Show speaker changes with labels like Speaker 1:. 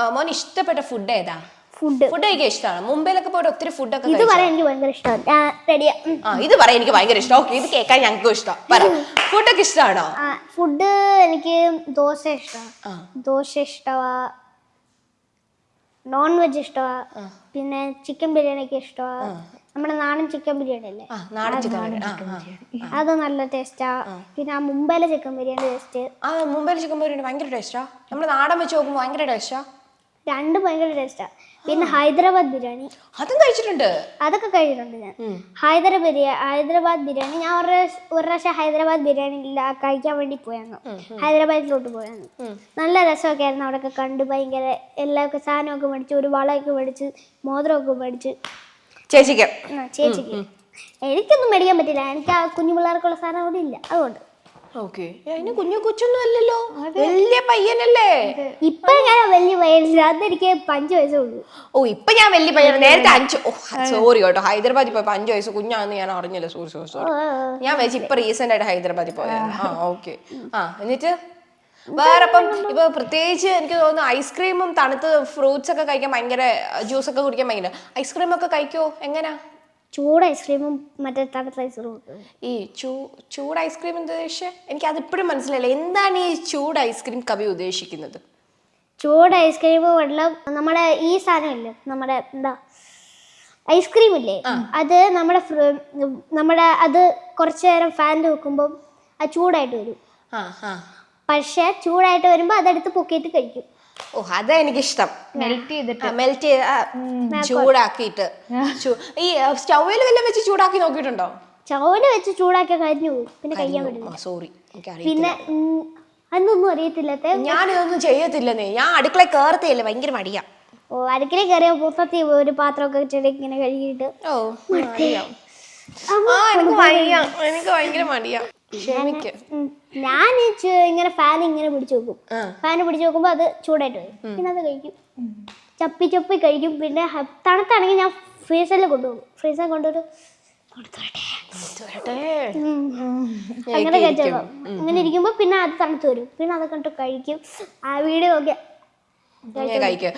Speaker 1: ആ, മോന് ഇഷ്ടപ്പെട്ട ഫുഡ് ഏതാ?
Speaker 2: ഫുഡ്
Speaker 1: ഫുഡ് എനിക്ക് ഇഷ്ടമാണ്? മുംബൈയിലൊക്കെ പോയിട്ട് ഒത്തിരി ഫുഡൊക്കെ
Speaker 2: ഇത് പറയാൻ എനിക്ക് ഭയങ്കര ഇഷ്ടമാണ്. റെഡിയാ
Speaker 1: ആ ഇത് പറയാൻ എനിക്ക് ഭയങ്കര ഇഷ്ടം. ഓക്കെ ഇത് കേൾക്കാൻ ഞങ്ങൾക്കും ഇഷ്ടം. പറ. ഫുഡൊക്കെ ഇഷ്ടമാണോ?
Speaker 2: ഫുഡ് എനിക്ക് ദോശ ഇഷ്ടമാണ്.
Speaker 1: ആ.
Speaker 2: ദോശ ഇഷ്ടമാ. നോൺ വെജ് ഇഷ്ടമാ പിന്നെ ചിക്കൻ ബിരിയാണി ഒക്കെ ഇഷ്ടമാ. നമ്മുടെ നാടൻ ചിക്കൻ ബിരിയാണി അല്ലേ?
Speaker 1: ആ നാടൻ ചിക്കൻ ആ ആ.
Speaker 2: അത് നല്ല ടേസ്റ്റാ പിന്നെ ആ മുംബൈയിലെ ചിക്കൻ ബിരിയാണി ടേസ്റ്റ്
Speaker 1: ആ മുംബൈയിലെ ചിക്കൻ ബിരിയാണി ഭയങ്കര ടേസ്റ്റാ നമ്മൾ നാടൻ വെച്ച് നോക്കുമ്പോൾ ഭയങ്കര ടേസ്റ്റാ
Speaker 2: രണ്ടും ഭയങ്കര ടേസ്റ്റാ പിന്നെ ഹൈദരാബാദ് ബിരിയാണി.
Speaker 1: അതും കഴിച്ചിട്ടുണ്ട്?
Speaker 2: അതൊക്കെ കഴിച്ചിട്ടുണ്ട് ഞാൻ. ഹൈദരാബാദ് ബിരിയാണി ഹൈദരാബാദ് ബിരിയാണി ഞാൻ ഒരു പ്രാവശ്യം- ഒരു പ്രാവശ്യം ഹൈദരാബാദ് ബിരിയാണി കഴിക്കാൻ വേണ്ടി പോയായിരുന്നു ഹൈദരാബാദിലോട്ട് പോയായിരുന്നു നല്ല രസമൊക്കെ ആയിരുന്നു അവിടെയൊക്കെ കണ്ട് ഭയങ്കര എല്ലാ സാധനമൊക്കെ മേടിച്ച് ഒരു വളമൊക്കെ മേടിച്ച് മോതിരമൊക്കെ മേടിച്ച്.
Speaker 1: ചേച്ചിക്ക്.
Speaker 2: ചേച്ചിക്ക്. എനിക്കൊന്നും മേടിക്കാൻ പറ്റില്ല. എനിക്ക് ആ കുഞ്ഞു പിള്ളേർക്കുള്ള സാധനം അവിടെ ഇല്ല. അതുകൊണ്ട്.
Speaker 1: ഓക്കെ. അതിന് കുഞ്ഞു കൊച്ചൊന്നും അല്ലല്ലോ. വലിയ പയ്യനല്ലേ?
Speaker 2: ഇപ്പൊ ഞാൻ വലിയ വയസ്സില്ല അതെനിക്ക് പഞ്ച് വയസ്സേ ഉള്ളൂ.
Speaker 1: ഓ ഇപ്പൊ ഞാൻ വലിയ പയ്യൻ നേരത്തെ അഞ്ച് ഓ സോറി കേട്ടോ. ഹൈദരാബാദിൽ പോയപ്പോ അഞ്ചു വയസ്സ് കുഞ്ഞാന്ന് ഞാൻ അറിഞ്ഞില്ല. സോറി സോറി സോറി ഞാൻ വെച്ച് ഇപ്പൊ റീസെന്റ് ആയിട്ട് ഹൈദരാബാദിൽ പോയത്. ആ. ഓക്കെ ആ എന്നിട്ട്? വേറെ ഇപ്പം ഇപ്പൊ പ്രത്യേകിച്ച് എനിക്ക് തോന്നുന്നു ഐസ്ക്രീമും തണുത്ത് ഫ്രൂട്ട്സ് ഒക്കെ കഴിക്കാൻ ഭയങ്കര ജ്യൂസ് ഒക്കെ കുടിക്കാൻ ഭയങ്കര. ഐസ്ക്രീം ഒക്കെ കഴിക്കോ? എങ്ങനാ?
Speaker 2: ചൂട് ഐസ്ക്രീമും മറ്റേ തണുത്ത ഐസ്ക്രീമും
Speaker 1: ഈ ചൂ ചൂട് ഐസ്ക്രീം എന്താ ഉദ്ദേശിച്ചത് എനിക്ക് അതിപ്പോഴും മനസ്സിലായില്ല. എന്താണ് ഈ ചൂട് ഐസ്ക്രീം കവി ഉദ്ദേശിക്കുന്നത്?
Speaker 2: ചൂട് ഐസ്ക്രീം വെള്ളം നമ്മുടെ ഈ സാധനമില്ലേ നമ്മുടെ എന്താ ഐസ്ക്രീം ഇല്ലേ? അത് നമ്മുടെ നമ്മുടെ അത് കുറച്ചു നേരം ഫാനിൽ വെക്കുമ്പോൾ അത് ചൂടായിട്ട് വരും. പക്ഷെ ചൂടായിട്ട് വരുമ്പോൾ അതെടുത്ത് പൊക്കിയിട്ട് കഴിക്കും.
Speaker 1: ഓ അതാ എനിക്കിഷ്ടം.
Speaker 3: മെൽറ്റ് ചെയ്തിട്ട്.
Speaker 1: മെൽറ്റ് ചെയ്ത് ചൂടാക്കിയിട്ട്. ചൂ- ഈ സ്റ്റൗവിൽ വല്ലതും വെച്ച് ചൂടാക്കി നോക്കിയിട്ടുണ്ടോ?
Speaker 2: ചവൽ വെച്ച് ചൂടാക്കിയ കരിഞ്ഞു പോകും. പിന്നെ കഴിക്കാൻ പറ്റില്ല.
Speaker 1: സോറി
Speaker 2: പിന്നെ അതൊന്നും അറിയത്തില്ല.
Speaker 1: ഞാനിതൊന്നും ചെയ്യത്തില്ലെന്നേ ഞാൻ അടുക്കള കയറത്തില്ല ഭയങ്കര മടിയാ.
Speaker 2: ഓ അടുക്കള കയറിയ മൊത്തത്തിൽ ഒരു പാത്രമൊക്കെ ചെടി ഇങ്ങനെ കഴുകിയിട്ട്.
Speaker 1: ഓ എനിക്ക് വയ്യ. എനിക്ക് ഭയങ്കര മടിയാ. ക്ഷമിക്ക്.
Speaker 2: ഞാൻ ഇങ്ങനെ ഫാൻ ഇങ്ങനെ പിടിച്ചു വെക്കും. ഫാൻ പിടിച്ചു വെക്കുമ്പോൾ അത് ചൂടായിട്ട് വരും. പിന്നെ അത് കഴിക്കും. ചപ്പി ചപ്പി കഴിക്കും. പിന്നെ തണുത്താണെങ്കിൽ ഞാൻ ഫ്രീസറിൽ കൊണ്ടുപോകും. ഫ്രീസറിൽ കൊണ്ടുപോയി. അങ്ങനെ കഴിച്ചോ അങ്ങനെ ഇരിക്കുമ്പോൾ പിന്നെ അത് തണുത്ത് വരും. പിന്നെ അത് കണ്ടിട്ട് കഴിക്കും. ആ വീഡിയോ
Speaker 1: നോക്കിയാ കഴിക്കും.